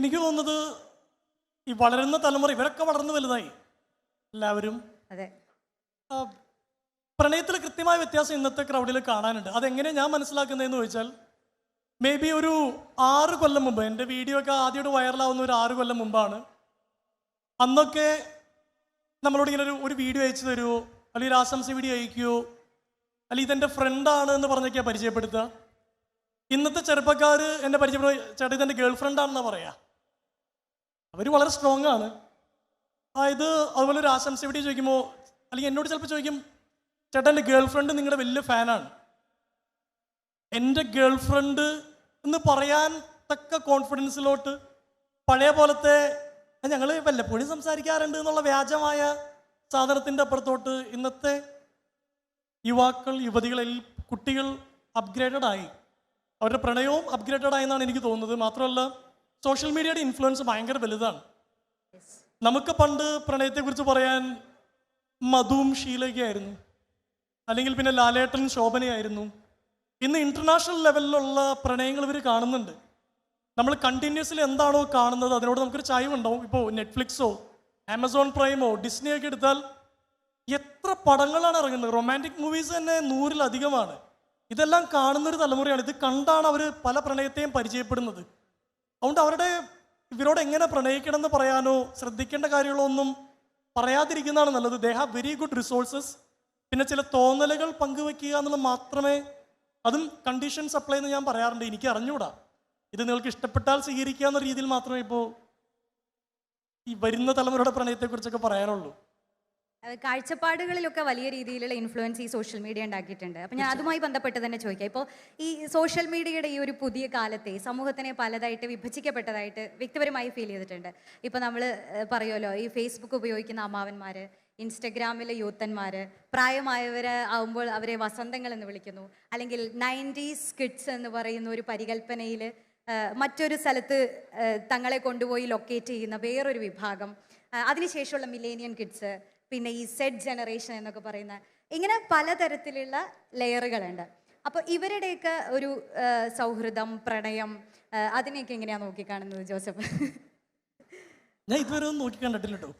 എനിക്ക് തോന്നുന്നത് ഈ വളരുന്ന തലമുറ ഇവരൊക്കെ വളർന്നു വലുതായി. എല്ലാവരും അതെ. പ്രണയത്തിൽ കൃത്യമായ വ്യത്യാസം ഇന്നത്തെ ക്രൗഡിൽ കാണാനുണ്ട്. അതെങ്ങനെ ഞാൻ മനസ്സിലാക്കുന്നതെന്ന് ചോദിച്ചാൽ മേ ബി ഒരു ആറ് കൊല്ലം മുമ്പ് എന്റെ വീഡിയോ ഒക്കെ ആദ്യമായിട്ട് വൈറലാവുന്ന ഒരു ആറ് കൊല്ലം മുമ്പാണ്. അന്നൊക്കെ നമ്മളോട് ഇങ്ങനെ ഒരു ഒരു വീഡിയോ അയച്ചു തരുമോ അല്ലെങ്കിൽ ഒരു ആശംസ വീഡിയോ അയക്കുമോ അല്ലെങ്കിൽ ഇതെന്റെ ഫ്രണ്ടാണ് എന്ന് പറഞ്ഞൊക്കെയാണ് പരിചയപ്പെടുത്തുക. ഇന്നത്തെ ചെറുപ്പക്കാർ എന്നെ പരിചയപ്പെടുക ചേട്ടാ ഇതെന്റെ ഗേൾ ഫ്രണ്ടാണെന്നാണ് പറയാ. അവർ വളരെ സ്ട്രോങ് ആണ്. അതായത് അതുപോലെ ഒരു ആശംസ വീഡിയോ ചോദിക്കുമ്പോൾ അല്ലെങ്കിൽ എന്നോട് ചിലപ്പോൾ ചോദിക്കും ചേട്ടാ എന്റെ ഗേൾ ഫ്രണ്ട് നിങ്ങളുടെ വലിയ ഫാനാണ് എന്റെ ഗേൾ ഫ്രണ്ട് എന്ന് പറയാൻ തക്ക കോൺഫിഡൻസിലോട്ട് പഴയ പോലത്തെ ഞങ്ങൾ വല്ലപ്പോഴും സംസാരിക്കാറുണ്ട് എന്നുള്ള വ്യാജമായ സാധനത്തിന്റെ അപ്പുറത്തോട്ട് ഇന്നത്തെ യുവാക്കൾ യുവതികളിൽ കുട്ടികൾ അപ്ഗ്രേഡഡ് ആയി. അവരുടെ പ്രണയവും അപ്ഗ്രേഡഡ് ആയി എന്നാണ് എനിക്ക് തോന്നുന്നത്. മാത്രമല്ല സോഷ്യൽ മീഡിയയുടെ ഇൻഫ്ലുവൻസ് ഭയങ്കര വലുതാണ്. നമുക്ക് പണ്ട് പ്രണയത്തെക്കുറിച്ച് പറയാൻ മധുവും ഷീലയ്ക്കായിരുന്നു അല്ലെങ്കിൽ പിന്നെ ലാലേട്ടൻ ശോഭനയായിരുന്നു ഇന്ന് ഇന്റർനാഷണൽ ലെവലിലുള്ള പ്രണയങ്ങൾ ഇവർ കാണുന്നുണ്ട്. നമ്മൾ കണ്ടിന്യൂസ്ലി എന്താണോ കാണുന്നത് അതിനോട് നമുക്കൊരു ചായവുണ്ടാവും. ഇപ്പോൾ നെറ്റ്ഫ്ലിക്സോ ആമസോൺ പ്രൈമോ ഡിസ്നി ഒക്കെ എടുത്താൽ എത്ര പടങ്ങളാണ് ഇറങ്ങുന്നത്. റൊമാന്റിക് മൂവീസ് തന്നെ നൂറിലധികമാണ്. ഇതെല്ലാം കാണുന്നൊരു തലമുറയാണ്. ഇത് കണ്ടാണ് അവർ പല പ്രണയത്തെയും പരിചയപ്പെടുന്നത്. അതുകൊണ്ട് അവരുടെ ഇവരോട് എങ്ങനെ പ്രണയിക്കണം എന്ന് പറയാനോ ശ്രദ്ധിക്കേണ്ട കാര്യങ്ങളൊന്നും പറയാതിരിക്കുന്നതാണ് നല്ലത്. They have very good resources പിന്നെ ചില തോന്നലുകൾ പങ്കുവെക്കുക എന്നുള്ളത് മാത്രമേ അതും കണ്ടീഷൻ സപ്ലൈ എന്ന് ഞാൻ പറയാറുണ്ട്. എനിക്ക് അറിഞ്ഞുകൂടാ. ഇത് നിങ്ങൾക്ക് ഇഷ്ടപ്പെട്ടാൽ സ്വീകരിക്കുക എന്ന രീതിയിൽ മാത്രമേ ഇപ്പോൾ ഈ വരുന്ന തലമുറയുടെ പ്രണയത്തെക്കുറിച്ചൊക്കെ പറയാനുള്ളൂ. കാഴ്ചപ്പാടുകളിലൊക്കെ വലിയ രീതിയിലുള്ള ഇൻഫ്ലുവൻസ് ഈ സോഷ്യൽ മീഡിയ ഉണ്ടാക്കിയിട്ടുണ്ട്. അപ്പം ഞാൻ അതുമായി ബന്ധപ്പെട്ട് തന്നെ ചോദിക്കാം. ഇപ്പോൾ ഈ സോഷ്യൽ മീഡിയയുടെ ഈ ഒരു പുതിയ കാലത്തെ സമൂഹത്തിനെ പലതായിട്ട് വിഭജിക്കപ്പെട്ടതായിട്ട് വ്യക്തിപരമായി ഫീൽ ചെയ്തിട്ടുണ്ട്. ഇപ്പോൾ നമ്മൾ പറയുമല്ലോ ഈ ഫേസ്ബുക്ക് ഉപയോഗിക്കുന്ന അമ്മാവന്മാർ ഇൻസ്റ്റഗ്രാമിലെ യൂത്തന്മാർ പ്രായമായവർ ആവുമ്പോൾ അവരെ വസന്തങ്ങൾ എന്ന് വിളിക്കുന്നു. അല്ലെങ്കിൽ നയന്റീസ് കിഡ്സ് എന്ന് പറയുന്ന ഒരു പരികല്പനയിൽ മറ്റൊരു സ്ഥലത്ത് തങ്ങളെ കൊണ്ടുപോയി ലൊക്കേറ്റ് ചെയ്യുന്ന വേറൊരു വിഭാഗം. അതിനുശേഷമുള്ള മില്ലേനിയൻ കിഡ്സ് പിന്നെ ഈ സെഡ് ജനറേഷൻ എന്നൊക്കെ പറയുന്ന ഇങ്ങനെ പലതരത്തിലുള്ള ലെയറുകളുണ്ട്. അപ്പോൾ ഇവരുടെയൊക്കെ ഒരു സൗഹൃദം പ്രണയം അതിനെയൊക്കെ എങ്ങനെയാണ് നോക്കിക്കാണുന്നത് ജോസഫ്? ഞാൻ ഇതുവരെ ഒന്നും നോക്കി കണ്ടിട്ടില്ല കേട്ടോ